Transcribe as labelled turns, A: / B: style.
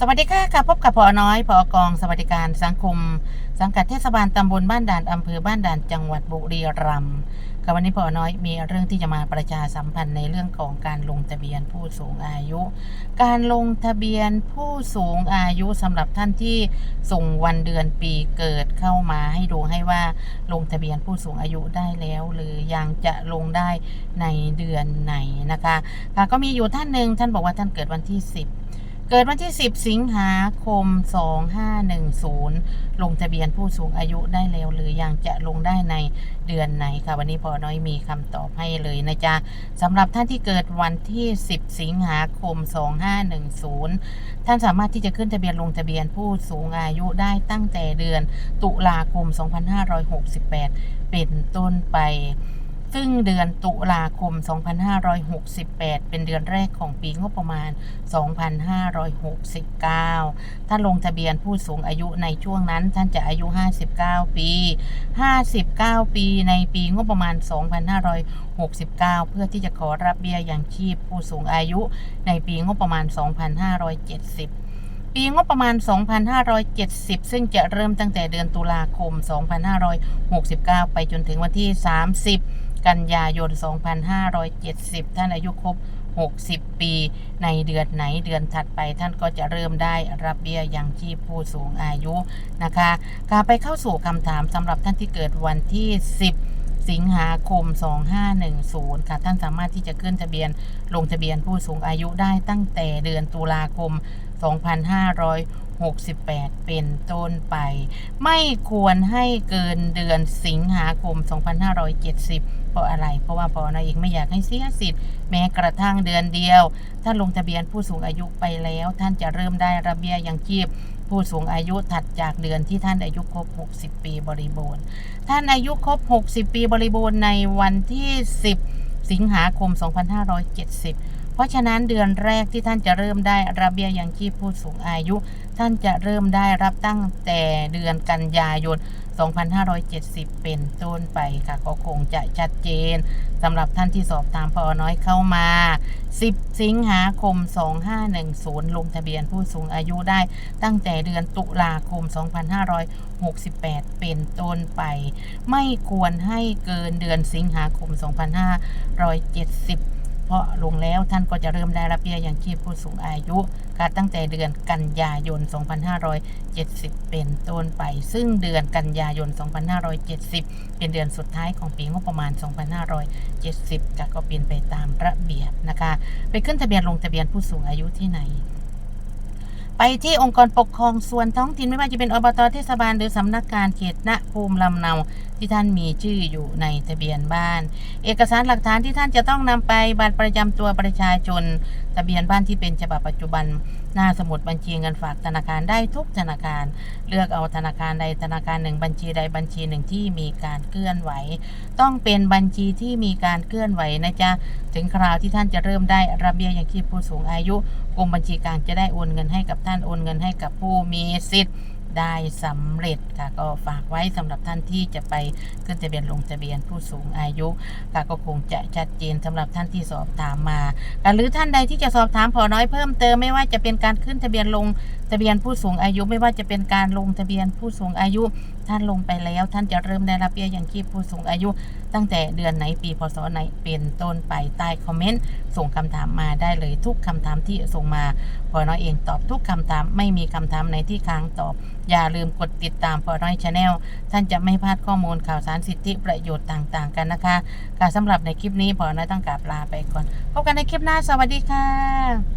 A: สวัสดีค่ะค่ะพบกับพอน้อยพอกองสวัสดิการสังคม สังกัดเทศบาลตำบลบ้านด่านอำเภอบ้านด่านจังหวัดบุรีรัมย์ค่ะวันนี้พอน้อยมีเรื่องที่จะมาประชาสัมพันธ์ในเรื่องของการลงทะเบียนผู้สูงอายุ การลงทะเบียนผู้สูงอายุสำหรับท่านที่ส่งวันเดือนปีเกิดเข้ามาให้ดูให้ว่าลงทะเบียนผู้สูงอายุได้แล้ว หรือยังจะลงได้ในเดือนไหนนะคะค่ะก็มีอยู่ท่านหนึ่งท่านบอกว่าท่านเกิดวันที่ 10 เกิดวันที่ 10 สิงหาคม 2510 ลงทะเบียนผู้สูงอายุได้แล้วหรือยังจะลงได้ในเดือนไหนคะวันนี้พอน้อยมีคำตอบให้เลยนะจ๊ะสำหรับท่านที่เกิดวันที่ 10 สิงหาคม 2510 ท่านสามารถที่จะขึ้นทะเบียนลงทะเบียนผู้สูงอายุได้ตั้งแต่เดือนตุลาคม 2568 เป็นต้นไป ซึ่งเดือนตุลาคม 2568 เป็นเดือนแรกของปีงบประมาณ 2569 ถ้าลงทะเบียนผู้สูงอายุในช่วงนั้นท่านจะอายุ 59 ปี 59 ปีในปีงบประมาณ 2569 เพื่อที่จะขอรับเบี้ยยังชีพผู้สูงอายุในปีงบประมาณ 2570ปีงบประมาณ 2570 ซึ่งจะเริ่มตั้งแต่เดือนตุลาคม 2569 ไปจนถึงวันที่ 30 กันยายน 2570 ท่านอายุครบ 60 ปี ในเดือนไหนเดือนถัดไปท่านก็จะเริ่มได้รับเบี้ยยังชีพผู้สูงอายุนะคะการไปเข้าสู่คำถามสำหรับท่านที่เกิดวันที่ 10สิงหาคม 2510 ค่ะ ท่านสามารถที่จะขึ้นทะเบียนลงทะเบียนผู้สูงอายุได้ตั้งแต่เดือนตุลาคม 2500 2568 เป็นต้นไป ไม่ควรให้เกินเดือนสิงหาคม 2570 เพราะอะไร เพราะว่าปอนาเองไม่อยากให้เสียสิทธิ์ แม้กระทั่งเดือนเดียว ถ้าลงทะเบียนผู้สูงอายุไปแล้ว ท่านจะเริ่มได้ระเบียยังชีพผู้สูงอายุถัดจากเดือนที่ท่านอายุครบ 60 ปีบริบูรณ์ ท่านอายุครบ 60 ปีบริบูรณ์ในวันที่ 10 สิงหาคม 2570 เพราะฉะนั้นเดือนแรกที่ท่านจะเริ่มได้รับเบี้ยยังชีพผู้สูงอายุ ท่านจะเริ่มได้รับตั้งแต่เดือนกันยายน 2570 เป็นต้นไปค่ะก็คงจะชัดเจนสำหรับท่านที่สอบตามพอน้อยเข้ามา 10 สิงหาคม 2510 ลงทะเบียนผู้สูงอายุได้ ตั้งแต่เดือนตุลาคม 2568 เป็นต้นไป ไม่ควรให้เกินเดือนสิงหาคม 2570 เพราะลงแล้วท่านก็จะเริ่มได้รับเบี้ยยังชีพผู้สูงอายุค่ะตั้งแต่เดือนกันยายน 2570 เป็นต้นไป ซึ่งเดือนกันยายน 2570 เป็นเดือนสุดท้ายของปีงบประมาณ 2570ค่ะก็เป็นไปตามระเบียบนะคะ ไปขึ้นทะเบียนลงทะเบียนผู้สูงอายุที่ไหน ไปที่องค์กรปกครองส่วนท้องถิ่นไม่ว่าจะเป็นอบตเทศบาลหรือสำนักงานเขตณภูมิลำเนาที่ท่านมีชื่ออยู่ในทะเบียนบ้าน เอกสารหลักฐานที่ท่านจะต้องนำไปบัตรประจำตัวประชาชน ทะเบียนบ้านที่เป็นฉบับปัจจุบัน หน้าสมุดบัญชีเงินฝากธนาคารได้ทุกธนาคาร เลือกเอาธนาคารใดธนาคารหนึ่งบัญชีใดบัญชีหนึ่งที่มีการเคลื่อนไหว ต้องเป็นบัญชีที่มีการเคลื่อนไหวนะจ๊ะ ถึงคราวที่ท่านจะเริ่มได้รับเบี้ยยังชีพผู้สูงอายุกรมบัญชีกลางจะได้โอนเงินให้กับท่านโอนเงินให้กับผู้มีสิทธิ์ได้สำเร็จค่ะก็ฝากไว้สำหรับท่านที่จะไปขึ้นทะเบียนลงทะเบียนผู้สูงอายุค่ะก็คงจะชัดเจนสำหรับท่านที่สอบถามมาหรือท่านใดที่จะสอบถามพอน้อยเพิ่มเติมไม่ว่าจะเป็นการขึ้นทะเบียนลงทะเบียนผู้สูงอายุ ไม่ว่าจะเป็นการลงทะเบียนผู้สูงอายุ ท่านลงไปแล้วท่านจะเริ่มได้รับเบี้ยยังชีพผู้สูงอายุ ตั้งแต่เดือนไหนปีพศไหนเป็นต้นไปใต้คอมเมนต์ส่งคำถามมาได้เลยทุกคำถามที่ส่งมาพอน้อยเองตอบทุกคำถามไม่มีคำถามไหนที่ค้างตอบ อย่าลืมกดติดตามพอน้อยชาแนลท่านจะไม่พลาดข้อมูลข่าวสารสิทธิประโยชน์ต่างๆ กันนะคะค่ะสำหรับในคลิปนี้พอน้อยต้องกราบลาไปก่อนพบกันในคลิปหน้าสวัสดีค่ะ